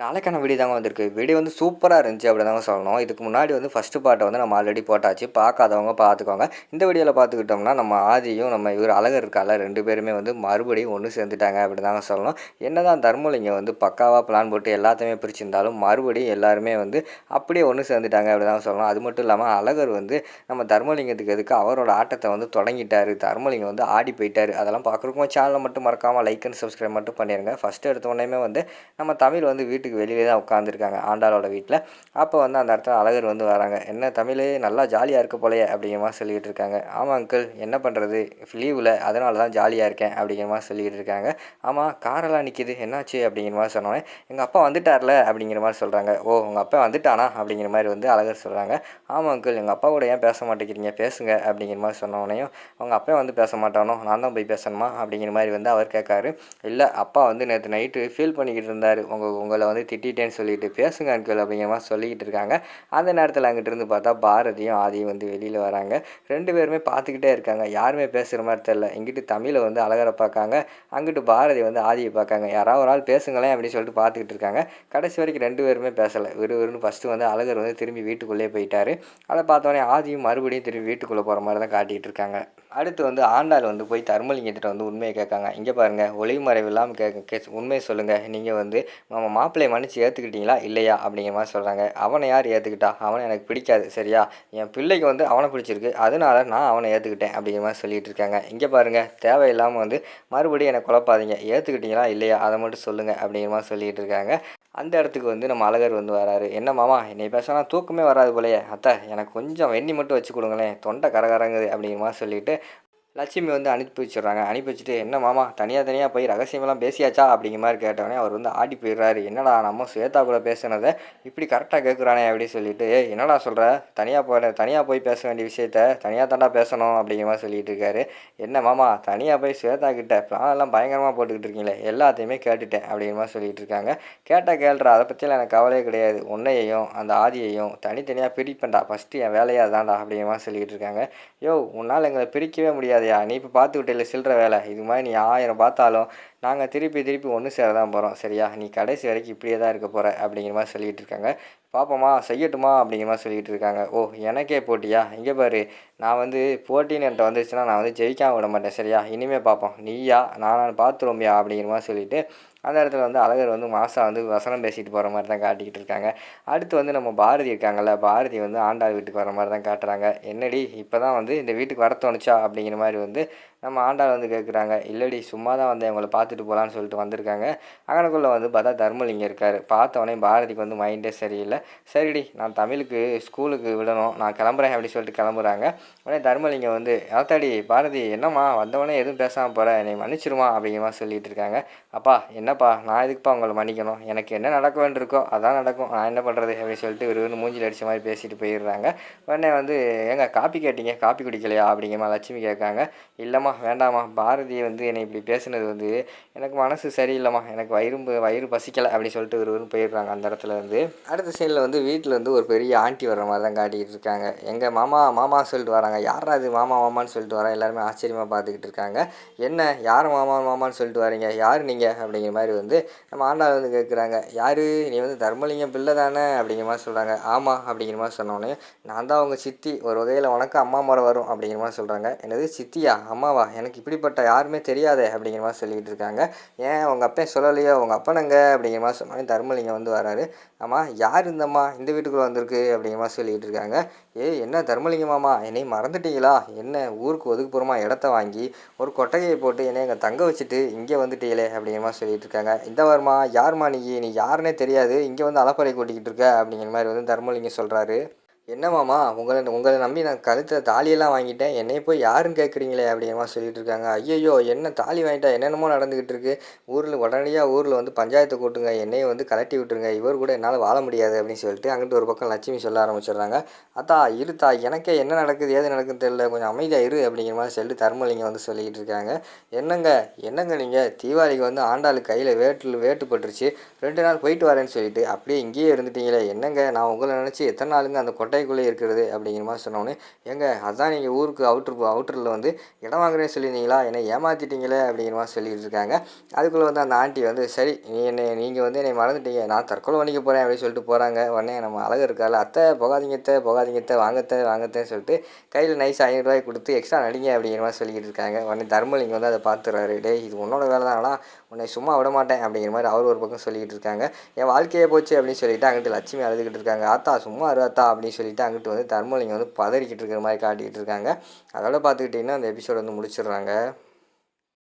நாளைக்கான வீடியோ தாங்க வந்திருக்கு. வீடியோ வந்து சூப்பராக இருந்துச்சு அப்படி தாங்க சொல்லணும். இதுக்கு முன்னாடி வந்து ஃபஸ்ட்டு பாட்டை வந்து நம்ம ஆல்ரெடி போட்டாச்சு. பார்க்காதவங்க பார்த்துக்கோங்க. இந்த வீடியோவில் பார்த்துக்கிட்டோம்னா நம்ம ஆதியும் நம்ம இவர் அழகர் இருக்கால ரெண்டு பேருமே வந்து மறுபடியும் ஒன்று சேர்ந்துட்டாங்க அப்படி தாங்க சொல்லணும். என்னதான் தர்மலிங்கம் வந்து பக்காவாக பிளான் போட்டு எல்லாத்தையுமே பிரிச்சிருந்தாலும் மறுபடியும் எல்லாருமே வந்து அப்படியே ஒன்று சேர்ந்துட்டாங்க அப்படி தாங்க சொல்லணும். அது மட்டும் இல்லாமல் அழகர் வந்து நம்ம தர்மலிங்கத்துக்கு எதுக்கு அவரோட ஆட்டத்தை வந்து தொடங்கிட்டார். தர்மலிங்கம் வந்து ஆடி போயிட்டார். அதெல்லாம் பார்க்குறக்கும் சேனலை மட்டும் மறக்காமல் லைக் அண்ட் சப்ஸ்கிரைப் மட்டும் பண்ணிடுங்க ஃபஸ்ட்டு எடுத்த உடனே வந்து நம்ம தமிழ் வந்து வீட்டுக்கு வெளியிலே தான் உட்காந்துருக்காங்க ஆண்டாளோட வீட்டில். அப்போ வந்து அந்த இடத்துல அழகர் வந்து வராங்க. என்ன தமிழே நல்லா ஜாலியாக இருக்க போலையே அப்படிங்கிற மாதிரி சொல்லிக்கிட்டு இருக்காங்க. ஆமாம் அங்கிள் என்ன பண்ணுறது லீவில் அதனால தான் ஜாலியாக இருக்கேன் அப்படிங்கிற மாதிரி சொல்லிக்கிட்டு இருக்காங்க. ஆமாம் காரெல்லாம் நிற்கிது என்னாச்சு? அப்படிங்கிற மாதிரி சொன்னோன்னே எங்கள் அப்பா வந்துட்டார்ல அப்படிங்கிற மாதிரி சொல்கிறாங்க ஓ உங்கள் அப்பா வந்துட்டானா? அப்படிங்கிற மாதிரி வந்து அழகர் சொல்கிறாங்க ஆமாம் அங்கிள் எங்கள் அப்பா கூட ஏன் பேச மாட்டேங்கிறீங்க? பேசுங்க அப்படிங்கிற மாதிரி சொன்னோடனையும் அவங்க அப்பா வந்து பேச மாட்டானோ? நான் தான் போய் பேசணுமா? அப்படிங்கிற மாதிரி வந்து அவர் கேட்காரு. இல்லை அப்பா வந்து நேற்று நைட்டு ஃபீல் பண்ணிக்கிட்டு இருந்தார். உங்கள் உங்களை வந்து திட்டிட்டேன்னு சொல்லிட்டு பேசுங்க அங்கிள் அப்படிங்கிற மாதிரி சொல்லிக்கிட்டு இருக்காங்க. அந்த நேரத்தில் அங்கிட்டிருந்து பார்த்தா பாரதியும் ஆதியும் வந்து வெளியில் வராங்க. ரெண்டு பேருமே பார்த்துக்கிட்டே இருக்காங்க. யாருமே பேசுகிற மாதிரி தெரில இங்கிட்டு தமிழை வந்து அழகரை பார்க்காங்க. அங்கிட்டு பாரதி வந்து ஆதியை பார்க்காங்க. யாராவது ஒரு ஆள் பேசுங்களேன் அப்படின்னு சொல்லிட்டு பார்த்துக்கிட்டு இருக்காங்க. கடைசி வரைக்கும் ரெண்டு பேருமே பேசலை. விறுவிறுன்னு ஃபஸ்ட்டு வந்து அழகர் வந்து திரும்பி வீட்டுக்குள்ளேயே போயிட்டார். அதை பார்த்தோன்னே ஆதியும் மறுபடியும் திரும்பி வீட்டுக்குள்ளே போகிற மாதிரி தான் காட்டிகிட்டு இருக்காங்க. அடுத்து வந்து ஆண்டாள் வந்து போய் தர்மலிங்கத்திட்ட வந்து உண்மையை கேட்காங்க. இங்கே பாருங்கள் ஒளிமறைவு இல்லாமல் கேட்க கே உண்மையை சொல்லுங்கள் நீங்கள் வந்து நம்ம மாப்பிள்ளையை மன்னிச்சு ஏற்றுக்கிட்டீங்களா இல்லையா? அப்படிங்கிற மாதிரி சொல்கிறாங்க அவனை யார் ஏற்றுக்கிட்டா அவனை எனக்கு பிடிக்காது சரியா? என் பிள்ளைக்கு வந்து அவனை பிடிச்சிருக்கு. அதனால நான் அவனை ஏற்றுக்கிட்டேன் அப்படிங்கிற மாதிரி சொல்லிட்டு இருக்காங்க. இங்கே பாருங்கள் தேவையில்லாமல் வந்து மறுபடியும் என்னை குழப்பாதீங்க. ஏற்றுக்கிட்டீங்களா இல்லையா? அதை மட்டும் சொல்லுங்கள் அப்படிங்கிற மாதிரி சொல்லிட்டு இருக்காங்க. அந்த இடத்துக்கு வந்து நம்ம அழகர் வந்து வராரு. என்ன மாமா என்னை பேசினா தூக்கமே வராது போலயே. அத்தை எனக்கு கொஞ்சம் வெண்ணி மட்டும் வச்சு கொடுங்களேன். தொண்டை கரகரங்குது அப்படிங்கிற மாதிரி சொல்லிட்டு லட்சுமி வந்து அனுப்பி வச்சிடுறாங்க. அனுப்பி வச்சுட்டு என்ன மாமா தனியாக தனியாக போய் ரகசியமெல்லாம் பேசியாச்சா? அப்படிங்கிற மாதிரி கேட்டவொடனே அவர் வந்து ஆடி போயிடுறாரு. என்னடா நம்ம ஸ்வேதா கூட பேசுனதை இப்படி கரெக்டாக கேட்குறானே அப்படின்னு சொல்லிட்டு ஏ என்னடா சொல்கிற தனியாக போய் தனியாக போய் பேச வேண்டிய விஷயத்த தனியாக தாண்டா பேசணும் அப்படிங்கிற மாதிரி சொல்லிட்டு இருக்காரு. என்ன மாமா தனியாக போய் ஸ்வேதா கிட்ட பிளான் எல்லாம் பயங்கரமாக போட்டுக்கிட்டு இருக்கீங்களே எல்லாத்தையுமே கேட்டுட்டேன் அப்படிங்கிற மாதிரி சொல்லிட்டு இருக்காங்க. கேட்டால் கேள்றா அதை பற்றியெல்லாம் எனக்கு கவலையே கிடையாது. உன்னையையும் அந்த ஆதியையும் தனித்தனியாக பிரிப்பேன்டா. ஃபஸ்ட்டு என் வேலையாக தான்டா அப்படிங்கிற மாதிரி சொல்லிட்டு இருக்காங்க. யோ உன்னால் எங்களை பிரிக்கவே முடியாது. முடியாதுயா நீ இப்போ பார்த்து இல்லை சில்லற வேலை. இது மாதிரி நீ ஆயிரம் பார்த்தாலும் நாங்கள் திருப்பி திருப்பி ஒன்று சேர தான் போகிறோம் சரியா? நீ கடைசி வரைக்கும் இப்படியே தான் இருக்க போகிற அப்படிங்கிற மாதிரி சொல்லிகிட்டு இருக்காங்க. பார்ப்போமா செய்யட்டுமா அப்படிங்கிற மாதிரி சொல்லிகிட்டு இருக்காங்க. ஓ எனக்கே போட்டியா? இங்கே பாரு நான் வந்து போட்டின்னு என்கிட்ட வந்துச்சுன்னா நான் வந்து ஜெயிக்காம விட மாட்டேன் சரியா? இனிமேல் பார்ப்போம் நீயா? நான் பார்த்துருவோம்யா அப்படிங்கிற மாதிரி சொல்லிட்டு அந்த இடத்துல வந்து அழகர் வந்து மாசா வந்து வசனம் பேசிட்டு போகிற மாதிரி தான் காட்டிக்கிட்டு இருக்காங்க. அடுத்து வந்து நம்ம பாரதி இருக்காங்கல்ல பாரதி வந்து ஆண்டாள் வீட்டுக்கு வர மாதிரி தான் காட்டுறாங்க. என்னடி இப்போ தான் வந்து இந்த வீட்டுக்கு வர தோணுச்சா அப்படிங்கிற மாதிரி வந்து நம்ம ஆண்டாள் வந்து கேட்குறாங்க இல்லடி சும்மா தான் வந்து அவங்கள பார்த்துட்டு போகலான்னு சொல்லிட்டு வந்திருக்காங்க. அங்கனக்குள்ளே வந்து பார்த்தா தர்மலிங்கம் இருக்கார். பார்த்தவொடனே பாரதிக்கு வந்து மைண்டே சரியில்லை. சரிடி நான் தமிழுக்கு ஸ்கூலுக்கு விடணும் நான் கிளம்புறேன் அப்படி சொல்லிட்டு கிளம்புறாங்க. உடனே தர்மலிங்கம் வந்து ஆத்தாடி பாரதி என்னம்மா வந்தவொடனே எதுவும் பேசாமல் போகிற என்னை மன்னிச்சிருமா? அப்படிங்கிற சொல்லிகிட்டு இருக்காங்க. அப்பா என்னப்பா நான் எதுக்குப்பா உங்களை மன்னிக்கணும்? எனக்கு என்ன நடக்க வேண்டியிருக்கோ அதான் நடக்கும். நான் என்ன பண்ணுறது அப்படின்னு சொல்லிட்டு ஒரு மூஞ்சில் அடித்த மாதிரி பேசிட்டு போயிடுறாங்க. உடனே வந்து ஏங்க காப்பி கேட்டீங்க? காப்பி குடிக்கலையா? அப்படிங்கிற லட்சுமி கேட்காங்க. இல்லைம்மா வேண்டாம்மா பாரதி வந்து என்னை இப்படி பேசுனது வந்து எனக்கு மனசு சரியில்லைம்மா. எனக்கு வயிறு வயிறு பசிக்கலை அப்படின்னு சொல்லிட்டு ஒரு போயிடுறாங்க அந்த இடத்துல இருந்து. அடுத்த சைடில் வந்து வீட்டில் வந்து ஒரு பெரிய ஆண்டி வர்ற மாதிரி தான் காட்டிக்கிட்டு இருக்காங்க. எங்கள் மாமா மாமா சொல்லிட்டு வராங்க. யாரா அது மாமா மாமான்னு சொல்லிட்டு வரேன் எல்லாருமே ஆச்சரியமாக பார்த்துக்கிட்டு இருக்காங்க. என்ன யார் மாமா மாமான்னு சொல்லிட்டு வரீங்க? யார் நீங்கள் அப்படிங்கிற மாதிரி வந்து நம்ம ஆண்டாள் வந்து கேட்குறாங்க யார்? நீ வந்து தர்மலிங்கம் பிள்ளை தானே? அப்படிங்கிற மாதிரி சொல்கிறாங்க ஆமாம் அப்படிங்கிற மாதிரி சொன்னோடனே நான் தான் அவங்க சித்தி. ஒரு வகையில் உனக்கு அம்மா முறை வரும். அப்படிங்கிற மாதிரி சொல்கிறாங்க என்னது சித்தியா? அம்மாவா? எனக்கு இப்படிப்பட்ட யாருமே தெரியாதே அப்படிங்கிற மாதிரி சொல்லிக்கிட்டு இருக்காங்க. ஏன் உங்கள் அப்பையும் சொல்லலையோ உங்கள் அப்பனங்க அப்படிங்கிற மாதிரி சொன்னோடனே தர்மலிங்கம் வந்து வராரு. ஆமாம் யார் இந்தம்மா இந்த வீட்டுக்குள்ளே வந்திருக்கு அப்படிங்கிற மாதிரி சொல்லிக்கிட்டு இருக்காங்க. ஏய் என்ன தர்மலிங்கம்மாமா என்னை மறந்துட்டீங்களா? என்ன ஊருக்கு ஒதுக்குப்புறமா இடத்த வாங்கி ஒரு கொட்டகையை போட்டு என்னை எங்கள் தங்க வச்சுட்டு இங்கே வந்துட்டீங்களே அப்படிங்கிற மாதிரி சொல்லிகிட்டு இருக்காங்க. இந்த வருமா யார்மா நீ? நீ யாருன்னே தெரியாது. இங்கே வந்து அலப்பறை கூட்டிக்கிட்டு இருக்க அப்படிங்கிற மாதிரி வந்து தர்மலிங்கம் சொல்கிறாரு என்ன மாமா உங்களை உங்களை நம்பி நான் கழுத்தில் தாலியெல்லாம் வாங்கிட்டேன். என்னையை போய் யாருன்னு கேட்குறீங்களே அப்படிமா சொல்லிட்டு இருக்காங்க. ஐயையோ என்ன தாலி வாங்கிட்டா என்னென்னமோ நடந்துக்கிட்டு இருக்கு. ஊரில் உடனடியாக ஊரில் வந்து பஞ்சாயத்தை கூட்டுங்க. என்னையை வந்து கலட்டி விட்டுருங்க. இவர் கூட என்னால் வாழ முடியாது அப்படின்னு சொல்லிட்டு அங்கிட்டு ஒரு பக்கம் லட்சுமி சொல்ல ஆரம்பிச்சிடுறாங்க. அத்தா இருத்தா எனக்கே என்ன நடக்குது? ஏது நடக்குதுன்னு தெரியல. கொஞ்சம் அமைதியாக இரு அப்படிங்கிற மாதிரி சொல்லிட்டு தர்மலிங்கம் வந்து சொல்லிக்கிட்டு இருக்காங்க. என்னங்க என்னங்க நீங்கள் தீபாவளிக்கு வந்து ஆண்டாள் கையில் வேட்டில் வேட்டுப்பட்டுருச்சு ரெண்டு நாள் போயிட்டு வரேன்னு சொல்லிட்டு அப்படியே இங்கேயே இருந்துட்டீங்களே. என்னங்க நான் உங்களை நினச்சி எத்தனை நாளுங்க அந்த கொட்டை சென்னைக்குள்ளே இருக்கிறது அப்படிங்கிற மாதிரி சொன்னோடனே ஏங்க அதான் நீங்கள் ஊருக்கு அவுட்ரு அவுட்டரில் வந்து இடம் வாங்குறேன்னு சொல்லியிருந்தீங்களா? என்னை ஏமாற்றிட்டீங்களே அப்படிங்கிற மாதிரி சொல்லிட்டு இருக்காங்க. அதுக்குள்ளே வந்து அந்த ஆண்டி வந்து சரி நீ என்னை நீங்கள் வந்து என்னை மறந்துட்டீங்க. நான் தற்கொலை பண்ணிக்க போகிறேன் அப்படின்னு சொல்லிட்டு போகிறாங்க உடனே நம்ம அழகு இருக்கால அத்தை போகாதீங்கத்தை போகாதீங்கத்தை வாங்கத்தை வாங்கத்தேன்னு சொல்லிட்டு கையில் நைஸ் ஐநூறுரூவாய் கொடுத்து எக்ஸ்ட்ரா நடிங்க அப்படிங்கிற மாதிரி சொல்லிக்கிட்டு இருக்காங்க. உடனே தர்மலிங்கம் வந்து அதை பார்த்துறாரு. டே இது உன்னோட வேலை தானா. உன்னை சும்மா விட மாட்டேன் அப்படிங்கிற மாதிரி அவர் ஒரு பக்கம் சொல்லிக்கிட்டு இருக்காங்க. என் வாழ்க்கையே போச்சு அப்படின்னு சொல்லிட்டு அங்கிட்டு லட்சுமி அழுதுகிட்டு இருக்காங்க. ஆத்தா சும்மா அருவாத்தா அப்படின்னு சொல்லிவிட்டு அங்கிட்டு வந்து தர்மலிங்கம் வந்து பதறிக்கிட்டு இருக்கிற மாதிரி காட்டிக்கிட்டு இருக்காங்க. அதோட பார்த்துக்கிட்டிங்கன்னா அந்த எபிசோட் வந்து முடிச்சிடுறாங்க.